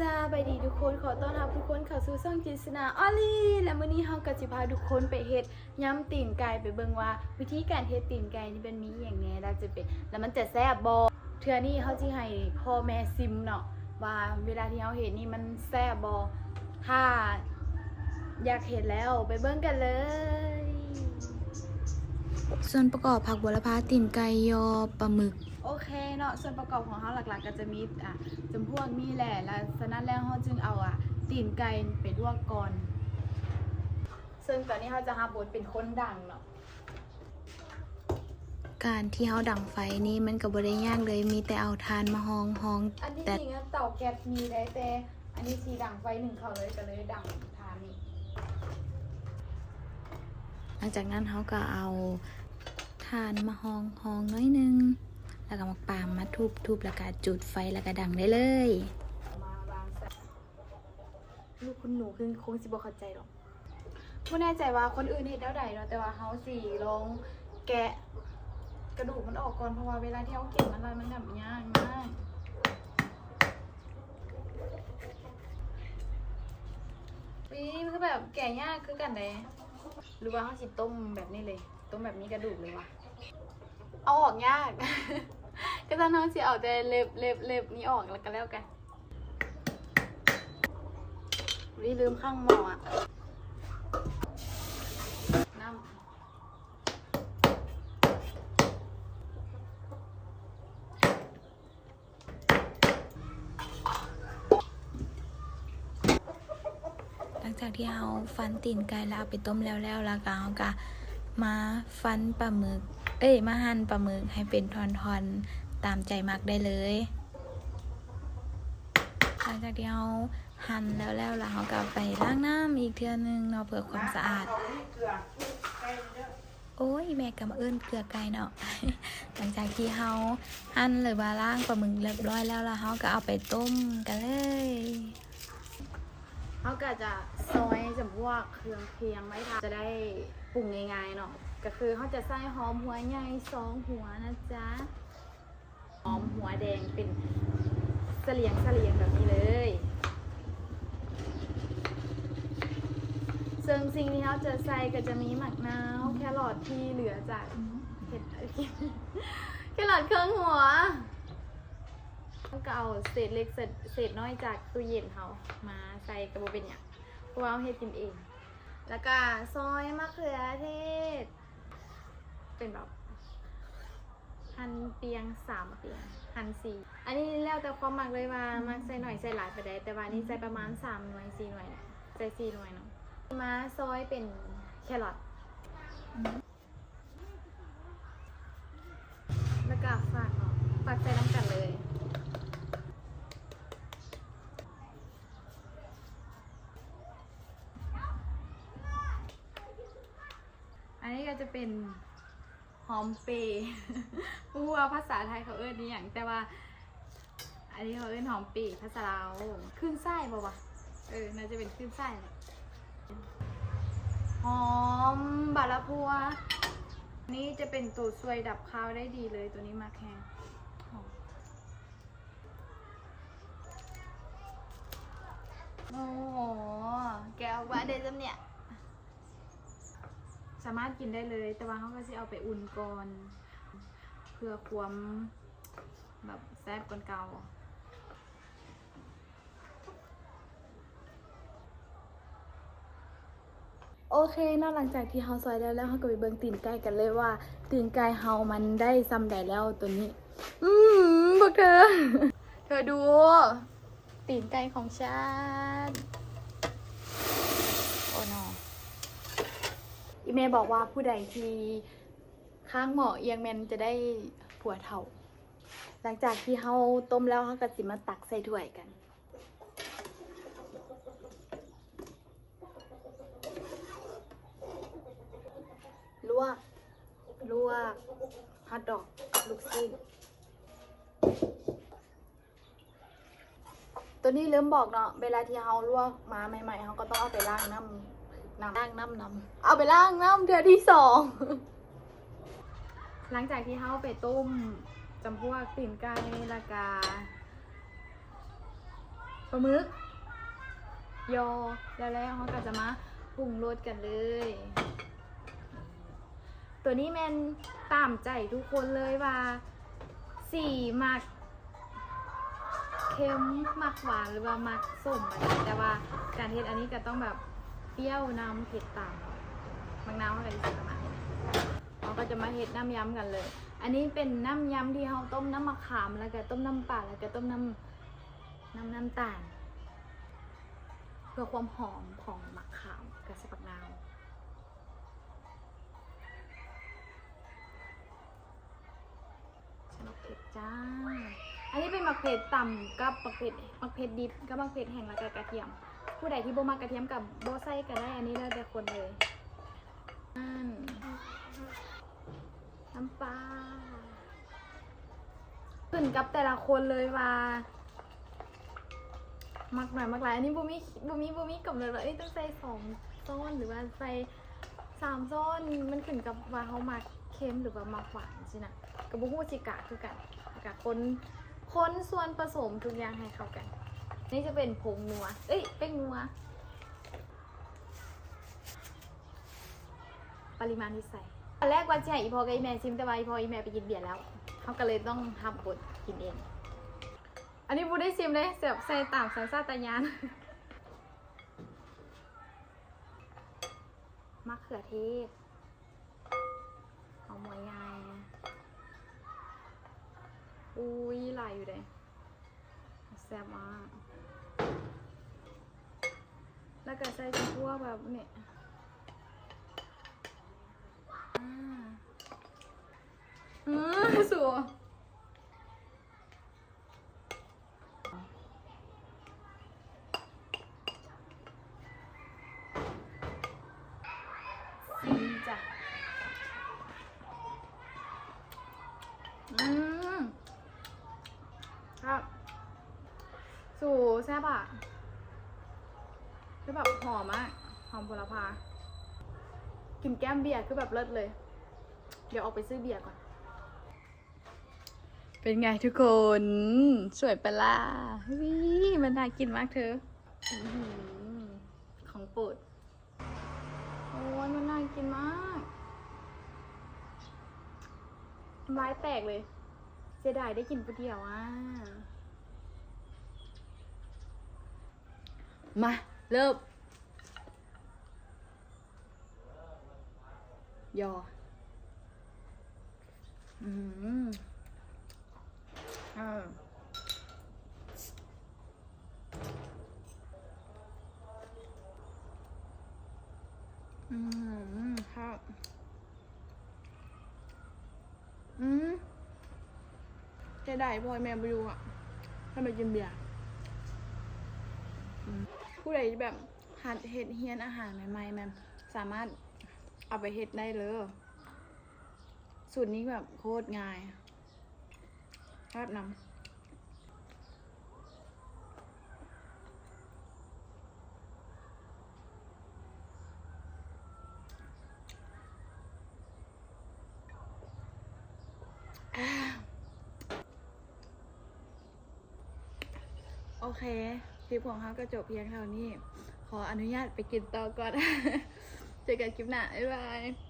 สบายดีทุกคนขอต้อนรับทุกคนเข้าสู่ช่องจินสนาออลี่และมื้อนี้เฮาก็สิพาทุกคนไปเฮ็ดยำตีนไก่ไปเบิ่งว่า วิธีการเฮ็ดตีนไก่นี่เป็นมีอหย่างแหน่แล้วจะเป็นแล้วมันจะแซ่บบ่เทื่อนี้เฮาสิให้พ่อแม่ซิมเนาะว่าเวลาที่เฮาเฮ็ดนี่มันแซ่บบ่ถ้า อยากเห็นแล้วไปเบิ่งกันเลย ส่วนประกอบผักบัวลพาตีนไก่ยอปลาหมึก โอเคเนาะส่วนประกอบของเขาหลักๆ ก็จะมีอะจำพวกนี่แหละแล้วฉะนั้นแล้วเขาจึงเอาอะตีนไก่ไปลวกก่อน ซึ่งตอนนี้เขาจะหาบทเป็นคนดังเนาะการที่เฮาดังไฟนี่มันก็บ่ได้ยากเลยมีแต่เอาทานมาหองหองอันที่แต่จริงอะเต่าแก๊สมีได้แต่อันนี้สีดังไฟหนึ่งเขาเลยก็เลยดังทานนี่หลังจากนั้นเฮาก็เอาทานมาหองหองน้อยหนึง แล้วก็มาปามมาทุบทุบแล้วก็จุดไฟแล้วก็ดังได้เลยลูกคุณหนูคือคงสิบ่เข้าใจหรอกไม่แน่ใจว่าคนอื่นเห็นแล้วใดเนาะแต่ว่าเขาสีลงแกะกระดูกมันออกก่อนเพราะว่าเวลาที่เขาเก็บมันอะไรมันแบบยากมากวีมันคือแบบแก่ยากคือกันเลยหรือว่าเขาสิต้มแบบนี้เลย ต้มแบบนี้กระดูกเลยวะเอาออกยาก ก็ตอนน้องสิเอาแต่เล็บเล็บเล็บนี้ออกแล้วก็แล้วกันวิลืมข้างหม้ออะน้ำหลังจากที่เฮาฟันตีนไก่แล้วเอาไปต้มแล้วแล้วแล้วก็เฮาก็มาฟันปลาหมึก เอ้ยมาหั่นปลาหมึกให้เป็นทอนๆ ตามใจมักได้เลยหลังจากที่เฮาหั่นแล้วแล้วเฮาก็ไปล้างน้ำอีกเทื่อนึงเนาะเพื่อความสะอาด โอ้ยแม่ก็มาเอื้นเกลือไก่เนาะหลังจากที่เฮาหั่นหรือว่าล้างปลาหมึกเรียบร้อยแล้วแล้วเฮาก็เอาไปต้มกันเลยเขาก็จะซอยจำพวกเครื่องเคียงไว้ทำจะได้ปรุงง่ายๆเนาะก็คือเขาจะใส่หอมหัวใหญ่สองหัวนะจ๊ะ อมหัวแดงเป็นเสลียงเสลียงแบบนี้เลยซึ่งสิ่งที่เขาจะใส่ก็จะมีหมักนาวแครอทที่เหลือจากเห็ดแครอทเครื่องหัวก็เอาเศษเล็กเศษเศษน้อยจากตู้เย็นเขามาใส่กระบอกเป็นอย่างพว่าเอาเฮ็ดกินเอง แล้วก็ซอยมะเขือเทศ เป็นแบบ หั่นเปียงสามเปียงหั่นสี่อันนี้แล้วแต่ความมักเลยว่ามักใส่หน่อยใส่หลายไปได้แต่ว่านี่ใส่ประมาณสามหน่วยสี่หน่วยเนี่ยใส่สี่หน่วยเนาะมาซอยเป็นแครอทแล้วก็ฝากเนาะฝากใส่น้ำกันเลยอันนี้ก็จะเป็นห อมเปรย์ผู้ว่าภาษาไทยเขาเอิ้นนี่อย่างแต่ว่า อันนี้เขาเอิ้นหอมเปรย์ภาษาลาวขึ้นไส้ป่วะเออน่าจะเป็นขึ้นไส้แหละหอมบาลาพัว นี่จะเป็นตัวช่วยดับคาวได้ดีเลยตัวนี้มาแค่หอมโอ้โห แกเอาไว้ดยวจำเนี่ย สามารถกินได้เลย แต่ว่าเขาก็จะเอาไปอุ่นก่อน เพื่อความแบบแซ่บกว่าเก่าโอเคเนอกหลังจากที่เฮาซอยแล้วแล้วเฮาก็ไปเบิ่งตีนไก่กันเลยว่าตีนไก่เฮามันได้ซ้ำใดแล้วตัวนี้ อืมพวกเธอ เธอดู ตีนไก่ของฉัน โอ้นอ อีเมย์บอกว่าผู้ใดที่ข้างหมอเอียงแมนจะได้ผัวเท่าหลังจากที่เฮาต้มแล้วเฮาก็สิมาตักใส่ถ้วยกัน ลวก ลวกฮอทดอกลูกชิ้นตัวนี้เริ่มบอกเนาะ เวลาที่เฮาลวกมาใหม่ๆเฮาก็ต้องเอาไปล้างน้ำ น้ำล้างน้ำน้ำเอาไปล้างน้ำเดือนที่สองหลังจากที่เขาไปต้มจำพวกตีนไก่และกาปลาหมึกยอแล้วแล้วเขาก็จะมาปรุงรสกันเลย ตัวนี้แมนตามใจทุกคนเลยว่าสีหมักเค็มหมักหวานหรือว่าหมักส้มอะไรแต่ว่าการเทศอันนี้ก็ต้องแบบเปรี้ยวนำเผ็ดตามบางน้ำเขาก็จะใส่ประมาณนี้เราก็จะมาเฮ็ดน้ำยำกันเลย อันนี้เป็นน้ำยำที่เขาต้มน้ำมะขามแล้วก็ต้มน้ำปลาแล้วก็ต้มน้ำน้ำน้ำตาลเพื่อความหอมของมะขามกับสปักนาวใช้มะเขือจ้า อันนี้เป็นมะเขือต่ำกับมะเขือมะเขือดิบกับมะเขือแห้งแล้วก็กระเทียม ผู้ใดที่โบมักกระเทียมกับโบไส้ก็ได้อันนี้แล้วแต่คนเลยนั่นน้ำปลาขึ้นกับแต่ละคนเลยว่ามักหน่อยมักหลายอันนี้บูมีบูมีบูมีกำหนดว่าเอ้ยต้องใส่สองซ้อนหรือว่าใส่สามซ้อนมันขึ้นกับว่าเขามักเค็มหรือว่ามักหวานใช่นะกับบูฮูจิกะคือกันกับคนคนส่วนผสมทุกอย่างให้เข้ากัน นี่จะเป็นผงนัว เอ้ยเป็นนัว ปริมาณที่ใส่ตอนแรกว่าจะให้อีพอกับอีแม่ชิมแต่ว่าอีพออีแม่ไปกินเบียร์แล้วเขาก็เลยต้องทำบทกินเอง อันนี้บูได้ชิมเลยเสียบใส่ตางสัญชาตญาณมะเขือเทศหอมหัวใหญ่อุ้ยไหลายอยู่เลยแซ่บมาก แล้วก็ใส่เป็นพวกแบบเนี่ยอ่าอืมสัวซีจ้ะอืมครับ สู่แซ่บอะ คือแบบหอมมากหอมผลพากินแก้มเบียร์คือแบบเลิศเลย เดี๋ยวออกไปซื้อเบียร์ก่อน เป็นไงทุกคน สวยปะล่ะวิมันน่ากินมากเธออื้อหือของโปรดโอ้ยมันน่ากินมากน้ำลายแตกเลยเสียดายได้กินผู้เดียวอะ มา เริ่มยออืมอ่าอืมครับอืมเสียดายพลอยแม่ไปดูอะถ้าไปกินเบียร์ ผู้ใดแบบหัดเฮ็ดเฮียนอาหารใหม่ๆแมันสามารถเอาไปเฮ็ดได้เลยสูตรนี้แบบโคตรง่ายราดน้ำโอเค ลิปของเขาก็จบเพียงเท่านี้ ขออนุญาตไปกินต่อก่อน เจอกันคลิปหน้า บ๊ายบาย